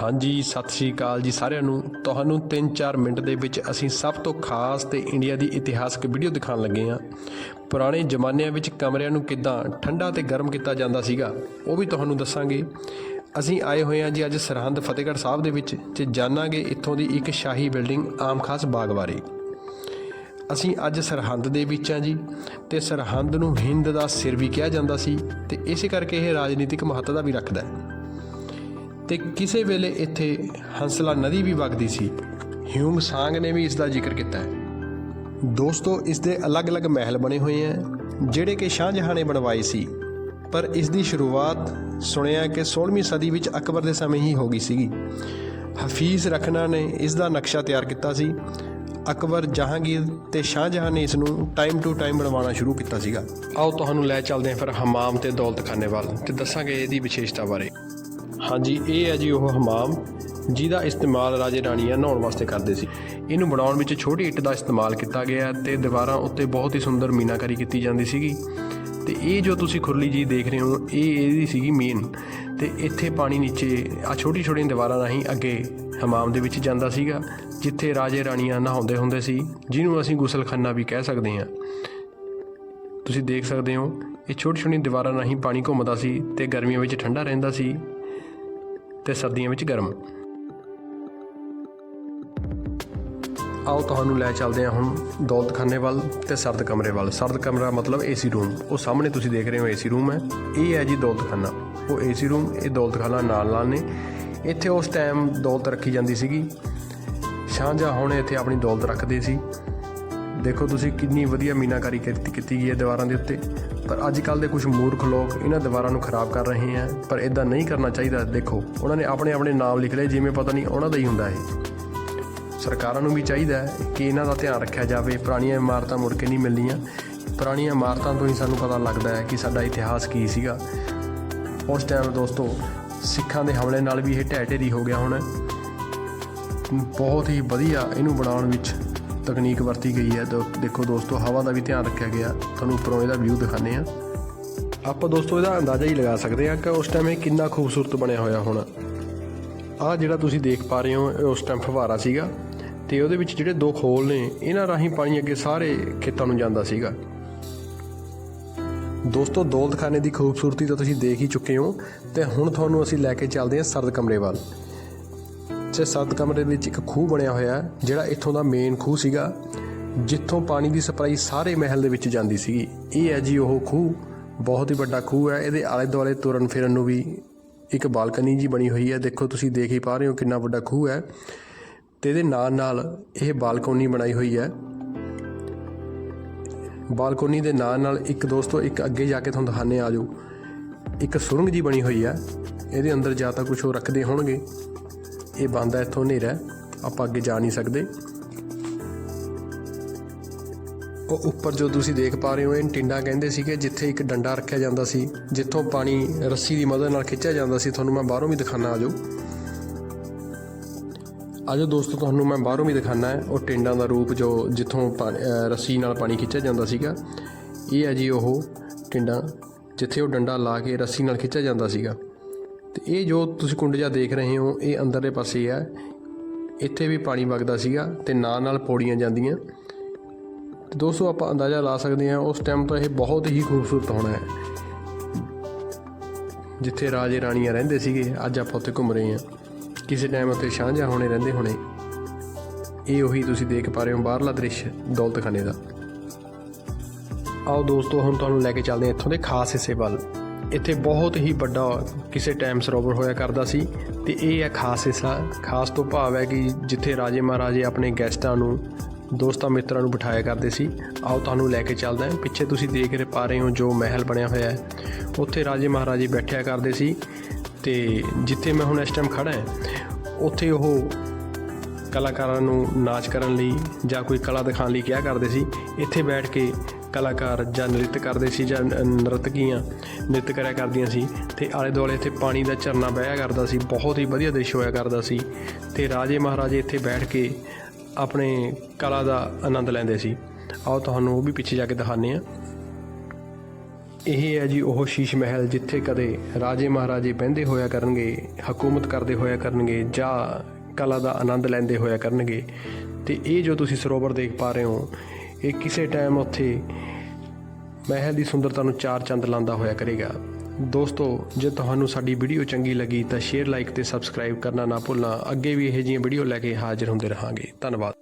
ਹਾਂਜੀ, ਸਤਿ ਸ਼੍ਰੀ ਅਕਾਲ ਜੀ ਸਾਰਿਆਂ ਨੂੰ। ਤੁਹਾਨੂੰ 3-4 ਮਿੰਟ ਦੇ ਵਿੱਚ ਅਸੀਂ ਸਭ ਤੋਂ ਖਾਸ ਤੇ ਇੰਡੀਆ ਦੀ ਇਤਿਹਾਸਕ ਵੀਡੀਓ ਦਿਖਾਉਣ ਲੱਗੇ ਹਾਂ। ਪੁਰਾਣੇ ਜ਼ਮਾਨਿਆਂ ਵਿੱਚ ਕਮਰਿਆਂ ਨੂੰ ਕਿੱਦਾਂ ਠੰਡਾ ਤੇ ਗਰਮ ਕੀਤਾ ਜਾਂਦਾ ਸੀਗਾ, ਉਹ ਵੀ ਤੁਹਾਨੂੰ ਦੱਸਾਂਗੇ। ਅਸੀਂ ਆਏ ਹੋਏ ਹਾਂ ਜੀ ਅੱਜ ਸਰਹੰਦ ਫਤਿਹਗੜ੍ਹ ਸਾਹਿਬ ਦੇ ਵਿੱਚ ਤੇ ਜਾਣਾਂਗੇ ਇੱਥੋਂ ਦੀ ਇੱਕ ਸ਼ਾਹੀ ਬਿਲਡਿੰਗ ਆਮ ਖਾਸ ਬਾਗ ਬਾਰੇ। ਅਸੀਂ ਅੱਜ ਸਰਹੰਦ ਦੇ ਵਿੱਚ ਹਾਂ ਜੀ ਤੇ ਸਰਹੰਦ ਨੂੰ ਹਿੰਦ ਦਾ ਸਿਰ ਵੀ ਕਿਹਾ ਜਾਂਦਾ ਸੀ ਤੇ ਇਸੇ ਕਰਕੇ ਇਹ ਰਾਜਨੀਤਿਕ ਮਹੱਤਤਾ ਵੀ ਰੱਖਦਾ ਹੈ। ਤੇ ਕਿਸੇ ਵੇਲੇ ਇੱਥੇ ਹੰਸਲਾ ਨਦੀ ਵੀ ਵਗਦੀ ਸੀ। ਹਿਊਮ ਸਾਂਗ ਨੇ ਵੀ ਇਸ ਦਾ ਜ਼ਿਕਰ ਕੀਤਾ ਹੈ। ਦੋਸਤੋ ਇਸ ਦੇ ਅਲੱਗ-ਅਲੱਗ ਮਹਿਲ ਬਣੇ ਹੋਏ ਹੈ, ਜਿਹੜੇ ਕਿ ਸ਼ਾਹਜਹਾਂ ਨੇ ਬਣਵਾਏ ਸੀ। ਪਰ ਇਸ ਦੀ ਸ਼ੁਰੂਆਤ ਸੁਣਿਆ ਕਿ 16ਵੀਂ ਸਦੀ ਵਿੱਚ ਅਕਬਰ ਦੇ ਸਮੇਂ ਹੀ ਹੋ ਗਈ ਸੀਗੀ। ਹਫੀਜ਼ ਰਖਨਾ ਨੇ ਇਸ ਦਾ ਨਕਸ਼ਾ ਤਿਆਰ ਕੀਤਾ ਸੀ। ਅਕਬਰ ਜਹਾਂਗੀਰ ਤੇ ਸ਼ਾਹਜਹਾਂ ਨੇ ਇਸ ਨੂੰ ਟਾਈਮ ਟੂ ਟਾਈਮ ਬਣਵਾਉਣਾ ਸ਼ੁਰੂ ਕੀਤਾ ਸੀਗਾ। ਆਓ ਤੁਹਾਨੂੰ ਲੈ ਚੱਲਦੇ ਹਾਂ ਫਿਰ ਹਮਾਮ ਤੇ ਦੌਲਤਖਾਨੇ ਵੱਲ ਤੇ ਦੱਸਾਂਗੇ ਇਹਦੀ ਵਿਸ਼ੇਸ਼ਤਾ ਬਾਰੇ। ਹਾਂਜੀ, ਇਹ ਹੈ ਜੀ ਉਹ ਹਮਾਮ, ਜਿਹਦਾ ਇਸਤੇਮਾਲ ਰਾਜੇ ਰਾਣੀਆਂ ਨਹਾਉਣ ਵਾਸਤੇ ਕਰਦੇ ਸੀ। ਇਹਨੂੰ ਬਣਾਉਣ ਵਿੱਚ ਛੋਟੀ ਇੱਟ ਦਾ ਇਸਤੇਮਾਲ ਕੀਤਾ ਗਿਆ ਹੈ ਤੇ ਦੀਵਾਰਾਂ ਉੱਤੇ ਬਹੁਤ ਹੀ ਸੁੰਦਰ ਮੀਨਾਕਾਰੀ ਕੀਤੀ ਜਾਂਦੀ ਸੀਗੀ। ਤੇ ਇਹ ਜੋ ਤੁਸੀਂ ਖੁਰਲੀ ਜੀ ਦੇਖ ਰਹੇ ਹੋ, ਇਹ ਇਹਦੀ ਸੀਗੀ ਮੇਨ ਤੇ ਇੱਥੇ ਪਾਣੀ ਨੀਚੇ ਆ ਛੋਟੀ ਛੋਟੀਆਂ ਦੀਵਾਰਾਂ ਰਾਹੀਂ ਅੱਗੇ ਹਮਾਮ ਦੇ ਵਿੱਚ ਜਾਂਦਾ ਸੀਗਾ, ਜਿੱਥੇ ਰਾਜੇ ਰਾਣੀਆਂ ਨਹਾਉਂਦੇ ਹੁੰਦੇ ਸੀ, ਜਿਹਨੂੰ ਅਸੀਂ ਗੁਸਲਖਾਨਾ ਵੀ ਕਹਿ ਸਕਦੇ ਹਾਂ। ਤੁਸੀਂ ਦੇਖ ਸਕਦੇ ਹੋ, ਇਹ ਛੋਟੀ ਛੋਟੀ ਦੀਵਾਰਾਂ ਰਾਹੀਂ ਪਾਣੀ ਘੁੰਮਦਾ ਸੀ ਤੇ ਗਰਮੀਆਂ ਵਿੱਚ ਠੰਡਾ ਰਹਿੰਦਾ ਸੀ। ਤੇ ਸਰਦੀਆਂ ਵਿੱਚ ਗਰਮ। ਆਓ ਤੁਹਾਨੂੰ ਲੈ ਚੱਲਦੇ ਹਾਂ ਹੁਣ ਦੌਲਤਖਾਨੇ ਵੱਲ ਤੇ ਸਰਦ ਕਮਰੇ ਵੱਲ। ਸਰਦ ਕਮਰਾ ਮਤਲਬ ਏਸੀ ਰੂਮ ਉਹ ਸਾਹਮਣੇ ਤੁਸੀਂ ਦੇਖ ਰਹੇ ਹੋ ਏਸੀ ਰੂਮ ਹੈ। ਇਹ ਹੈ ਜੀ ਦੌਲਤਖਾਨਾ। ਉਹ ਏਸੀ ਰੂਮ ਇਹ ਦੌਲਤਖਾਨਾ ਨਾਲ ਨਾਲ ਨੇ। ਇੱਥੇ ਉਸ ਟਾਈਮ ਦੌਲਤ ਰੱਖੀ ਜਾਂਦੀ ਸੀਗੀ। ਸ਼ਾਹਜਹਾਂ ਹੁਣ ਇੱਥੇ ਆਪਣੀ ਦੌਲਤ ਰੱਖਦੇ ਸੀ। ਦੇਖੋ ਤੁਸੀਂ ਕਿੰਨੀ ਵਧੀਆ ਮੀਨਾਕਾਰੀ ਕੀਤੀ ਕੀਤੀ ਗਈ ਹੈ ਦੀਵਾਰਾਂ ਦੇ ਉੱਤੇ। ਪਰ ਅੱਜ ਕੱਲ ਦੇ ਕੁਝ ਮੂਰਖ ਲੋਕ ਇਹਨਾਂ ਦੀਵਾਰਾਂ ਨੂੰ ਖਰਾਬ ਕਰ ਰਹੇ ਹਨ ਪਰ ਇਦਾਂ ਨਹੀਂ ਕਰਨਾ ਚਾਹੀਦਾ। ਦੇਖੋ, ਉਹਨਾਂ ਨੇ ਆਪਣੇ ਆਪਣੇ ਨਾਮ ਲਿਖ ਲਏ, ਜਿਵੇਂ ਪਤਾ ਨਹੀਂ ਉਹਨਾਂ ਦਾ ਹੀ ਹੁੰਦਾ ਇਹ ਸਰਕਾਰਾਂ ਨੂੰ ਵੀ ਚਾਹੀਦਾ ਹੈ ਕਿ ਇਹਨਾਂ ਦਾ ਧਿਆਨ ਰੱਖਿਆ ਜਾਵੇ। ਪੁਰਾਣੀਆਂ ਇਮਾਰਤਾਂ ਮੁੜ ਕੇ ਨਹੀਂ ਮਿਲਦੀਆਂ ਪੁਰਾਣੀਆਂ ਇਮਾਰਤਾਂ ਤੋਂ ਹੀ ਸਾਨੂੰ ਪਤਾ ਲੱਗਦਾ ਹੈ ਕਿ ਸਾਡਾ ਇਤਿਹਾਸ ਕੀ ਸੀਗਾ। ਉਸ ਟਾਈਮ ਦੋਸਤੋ, ਸਿੱਖਾਂ ਦੇ ਹਮਲੇ ਨਾਲ ਵੀ ਇਹ ਢਹਿ ਢੇਰੀ ਹੋ ਗਿਆ ਹੁਣ। ਬਹੁਤ ਹੀ ਵਧੀਆ ਇਹਨੂੰ ਬਣਾਉਣ ਵਿੱਚ। ਤਕਨੀਕ ਵਰਤੀ ਗਈ ਹੈ ਦੋ- ਦੇਖੋ ਦੋਸਤੋ, ਹਵਾ ਦਾ ਵੀ ਧਿਆਨ ਰੱਖਿਆ ਗਿਆ। ਤੁਹਾਨੂੰ ਉੱਪਰੋਂ ਇਹਦਾ ਵਿਊ ਦਿਖਾਣੇ ਆ ਆਪਾਂ ਦੋਸਤੋ ਇਹਦਾ ਅੰਦਾਜ਼ਾ ਹੀ ਲਗਾ ਸਕਦੇ ਹਾਂ ਕਿ ਉਸ ਟਾਈਮ ਇਹ ਕਿੰਨਾ ਖੂਬਸੂਰਤ ਬਣਿਆ ਹੋਇਆ ਹੋਣਾ। ਆਹ ਜਿਹੜਾ ਤੁਸੀਂ ਦੇਖ ਪਾ ਰਹੇ ਹੋ, ਇਹ ਉਸ ਟਾਈਮ ਫਵਾਰਾ ਸੀਗਾ ਤੇ ਉਹਦੇ ਵਿੱਚ ਜਿਹੜੇ ਦੋ ਖੋਲ ਨੇ, ਇਹਨਾਂ ਰਾਹੀਂ ਪਾਣੀ ਅੱਗੇ ਸਾਰੇ ਖੇਤਾਂ ਨੂੰ ਜਾਂਦਾ ਸੀਗਾ। ਦੋਸਤੋ, ਦੌਲਤਖਾਨੇ ਦੀ ਖੂਬਸੂਰਤੀ ਤਾਂ ਤੁਸੀਂ ਦੇਖ ਹੀ ਚੁੱਕੇ ਹੋ ਤੇ ਹੁਣ ਤੁਹਾਨੂੰ ਅਸੀਂ ਲੈ ਕੇ ਚੱਲਦੇ ਹਾਂ ਸਰਦ ਕਮਰੇ ਵੱਲ। ਤੇ ਸੱਤ ਕਮਰੇ ਵਿੱਚ ਇੱਕ ਖੂਹ ਬਣਿਆ ਹੋਇਆ ਹੈ, ਜਿਹੜਾ ਇੱਥੋਂ ਦਾ ਮੇਨ ਖੂਹ ਸੀਗਾ ਜਿੱਥੋਂ ਪਾਣੀ ਦੀ ਸਪਲਾਈ ਸਾਰੇ ਮਹਿਲ ਦੇ ਵਿੱਚ ਜਾਂਦੀ ਸੀਗੀ। ਇਹ ਹੈ ਜੀ ਉਹ ਖੂਹ ਬਹੁਤ ਹੀ ਵੱਡਾ ਖੂਹ ਹੈ। ਇਹਦੇ ਆਲੇ ਦੁਆਲੇ ਤੁਰਨ ਫਿਰਨ ਨੂੰ ਵੀ ਇੱਕ ਬਾਲਕਨੀ ਜੀ ਬਣੀ ਹੋਈ ਹੈ। ਦੇਖੋ ਤੁਸੀਂ ਦੇਖ ਹੀ ਪਾ ਰਹੇ ਹੋ ਕਿੰਨਾ ਵੱਡਾ ਖੂਹ ਹੈ। ਤੇ ਇਹਦੇ ਨਾਲ ਨਾਲ ਇਹ ਬਾਲਕੋਨੀ ਬਣਾਈ ਹੋਈ ਹੈ। ਬਾਲਕੋਨੀ ਦੇ ਨਾਲ ਨਾਲ ਇੱਕ ਦੋਸਤੋ ਇੱਕ ਅੱਗੇ ਜਾ ਕੇ ਤੁਹਾਨੂੰ ਦਿਖਾਣੇ ਆ ਜਾਓ। ਇੱਕ ਸੁਰੰਗ ਜੀ ਬਣੀ ਹੋਈ ਹੈ। ਇਹਦੇ ਅੰਦਰ ਜਾਂ ਤਾਂ ਕੁਝ ਉਹ ਰੱਖਦੇ ਹੋਣਗੇ। ਇਹ ਬੰਦ ਹੈ ਇੱਥੋਂ ਹਨੇਰਾ ਆਪਾਂ ਅੱਗੇ ਜਾ ਨਹੀਂ ਸਕਦੇ। ਉਹ ਉੱਪਰ ਜੋ ਤੁਸੀਂ ਦੇਖ ਪਾ ਰਹੇ ਹੋ, ਇਹ ਟਿੰਡਾ ਕਹਿੰਦੇ ਸੀਗੇ, ਜਿੱਥੇ ਇੱਕ ਡੰਡਾ ਰੱਖਿਆ ਜਾਂਦਾ ਸੀ, ਜਿੱਥੋਂ ਪਾਣੀ ਰੱਸੀ ਦੀ ਮਦਦ ਨਾਲ ਖਿੱਚਿਆ ਜਾਂਦਾ ਸੀ। ਤੁਹਾਨੂੰ ਮੈਂ ਬਾਹਰੋਂ ਵੀ ਦਿਖਾਣਾ ਆਜੋ। ਆਜੋ ਦੋਸਤੋ, ਤੁਹਾਨੂੰ ਮੈਂ ਬਾਹਰੋਂ ਵੀ ਦਿਖਾਣਾ ਹੈ, ਉਹ ਟਿੰਡਾਂ ਦਾ ਰੂਪ ਜੋ ਜਿੱਥੋਂ ਪਾ- ਰੱਸੀ ਨਾਲ ਪਾਣੀ ਖਿੱਚਿਆ ਜਾਂਦਾ ਸੀਗਾ। ਇਹ ਹੈ ਜੀ ਉਹ ਟਿੰਡਾ, ਜਿੱਥੇ ਉਹ ਡੰਡਾ ਲਾ ਕੇ ਰੱਸੀ ਨਾਲ ਖਿੱਚਿਆ ਜਾਂਦਾ ਸੀਗਾ। ਤੇ ਇਹ ਜੋ ਤੁਸੀਂ ਕੁੰਡ ਜਿਹਾ ਦੇਖ ਰਹੇ ਹੋ, ਇਹ ਅੰਦਰਲੇ ਪਾਸੇ ਆ। ਇੱਥੇ ਵੀ ਪਾਣੀ ਵਗਦਾ ਸੀਗਾ ਤੇ ਨਾਲ ਨਾਲ ਪੌੜੀਆਂ ਜਾਂਦੀਆਂ। ਤੇ ਦੋਸਤੋ, ਆਪਾਂ ਅੰਦਾਜ਼ਾ ਲਾ ਸਕਦੇ ਹਾਂ, ਉਸ ਟਾਈਮ ਤਾਂ ਇਹ ਬਹੁਤ ਹੀ ਖੂਬਸੂਰਤ ਹੋਣਾ ਹੈ। ਜਿੱਥੇ ਰਾਜੇ ਰਾਣੀਆਂ ਰਹਿੰਦੇ ਸੀਗੇ, ਅੱਜ ਆਪਾਂ ਉੱਥੇ ਘੁੰਮ ਰਹੇ ਹਾਂ। ਕਿਸੇ ਟਾਈਮ ਉੱਥੇ ਸ਼ਾਹਜਹਾਂ ਹੋਣੇ ਰਹਿੰਦੇ ਹੋਣੇ। ਇਹ ਉਹੀ ਤੁਸੀਂ ਦੇਖ ਪਾ ਰਹੇ ਹੋ, ਬਾਹਰਲਾ ਦ੍ਰਿਸ਼ ਦੌਲਤਖਾਨੇ ਦਾ। ਆਓ ਦੋਸਤੋ, ਹੁਣ ਤੁਹਾਨੂੰ ਲੈ ਕੇ ਚੱਲਦੇ ਹਾਂ ਇੱਥੋਂ ਦੇ ਖਾਸ ਹਿੱਸੇ ਵੱਲ। ਇੱਥੇ ਬਹੁਤ ਹੀ ਵੱਡਾ ਕਿਸੇ ਟਾਈਮ ਸਰੋਵਰ ਹੋਇਆ ਕਰਦਾ ਸੀ ਤੇ ਇਹ ਹੈ ਖਾਸ ਹਿੱਸਾ। ਖਾਸ ਤੋਂ ਭਾਵ ਹੈ ਕਿ ਜਿੱਥੇ ਰਾਜੇ ਮਹਾਰਾਜੇ ਆਪਣੇ ਗੈਸਟਾਂ ਨੂੰ, ਦੋਸਤਾਂ ਮਿੱਤਰਾਂ ਨੂੰ ਬਿਠਾਇਆ ਕਰਦੇ ਸੀ, ਆਓ ਤੁਹਾਨੂੰ ਲੈ ਕੇ ਚੱਲਦਾ ਹਾਂ। ਪਿੱਛੇ ਤੁਸੀਂ ਦੇਖ ਰਹੇ ਪਾ ਰਹੇ ਹੋ ਜੋ ਮਹਿਲ ਬਣਿਆ ਹੋਇਆ ਹੈ। ਉੱਥੇ ਰਾਜੇ ਮਹਾਰਾਜੇ ਬੈਠਿਆ ਕਰਦੇ ਸੀ ਤੇ ਜਿੱਥੇ ਮੈਂ ਹੁਣ ਇਸ ਟਾਈਮ ਖੜਾ ਹਾਂ, ਉੱਥੇ ਉਹ ਕਲਾਕਾਰਾਂ ਨੂੰ ਨਾਚ ਕਰਨ ਲਈ ਜਾਂ ਕੋਈ ਕਲਾ ਦਿਖਾਉਣ ਲਈ ਕਿਹਾ ਕਰਦੇ ਸੀ, ਇੱਥੇ ਬੈਠ ਕੇ ਕਲਾਕਾਰ ਜਾਂ ਨ੍ਰਿਤ ਕਰਦੇ ਸੀ ਜਾਂ ਨ- ਨਰਤਕੀਆਂ ਨ੍ਰਿਤ ਕਰਿਆ ਕਰਦੀਆਂ ਸੀ ਤੇ ਆਲੇ ਦੁਆਲੇ ਇੱਥੇ ਪਾਣੀ ਦਾ ਝਰਨਾ ਵਹਿਆ ਕਰਦਾ ਸੀ, ਬਹੁਤ ਹੀ ਵਧੀਆ ਦ੍ਰਿਸ਼ ਹੋਇਆ ਕਰਦਾ ਸੀ ਤੇ ਰਾਜੇ ਮਹਾਰਾਜੇ ਇੱਥੇ ਬੈਠ ਕੇ ਆਪਣੇ ਕਲਾ ਦਾ ਆਨੰਦ ਲੈਂਦੇ ਸੀ। ਆਓ ਤੁਹਾਨੂੰ ਉਹ ਵੀ ਪਿੱਛੇ ਜਾ ਕੇ ਦਿਖਾਉਂਦੇ ਹਾਂ। ਇਹ ਹੈ ਜੀ ਉਹ ਸ਼ੀਸ਼ ਮਹਿਲ ਜਿੱਥੇ ਕਦੇ ਰਾਜੇ ਮਹਾਰਾਜੇ ਬਹਿੰਦੇ ਹੋਇਆ ਕਰਨਗੇ, ਹਕੂਮਤ ਕਰਦੇ ਹੋਇਆ ਕਰਨਗੇ ਜਾਂ ਕਲਾ ਦਾ ਆਨੰਦ ਲੈਂਦੇ ਹੋਇਆ ਕਰਨਗੇ। ਤੇ ਇਹ ਜੋ ਤੁਸੀਂ ਸਰੋਵਰ ਦੇਖ ਪਾ ਰਹੇ ਹੋ ਇਹ ਕਿਸੇ ਟਾਈਮ ਉੱਥੇ ਮਹਿਲ ਦੀ ਸੁੰਦਰਤਾ ਨੂੰ ਚਾਰ ਚੰਦ ਲਾਉਂਦਾ ਹੋਇਆ ਕਰੇਗਾ। ਦੋਸਤੋ, ਜੇ ਤੁਹਾਨੂੰ ਸਾਡੀ ਵੀਡੀਓ ਚੰਗੀ ਲੱਗੀ ਤਾਂ ਸ਼ੇਅਰ ਲਾਈਕ ਤੇ ਸਬਸਕ੍ਰਾਈਬ ਕਰਨਾ ਨਾ ਭੁੱਲਣਾ। ਅੱਗੇ ਵੀ ਇਹੋ ਜਿਹੀਆਂ ਵੀਡੀਓ ਲੈ ਕੇ ਹਾਜ਼ਰ ਹੁੰਦੇ ਰਹਾਂਗੇ। ਧੰਨਵਾਦ।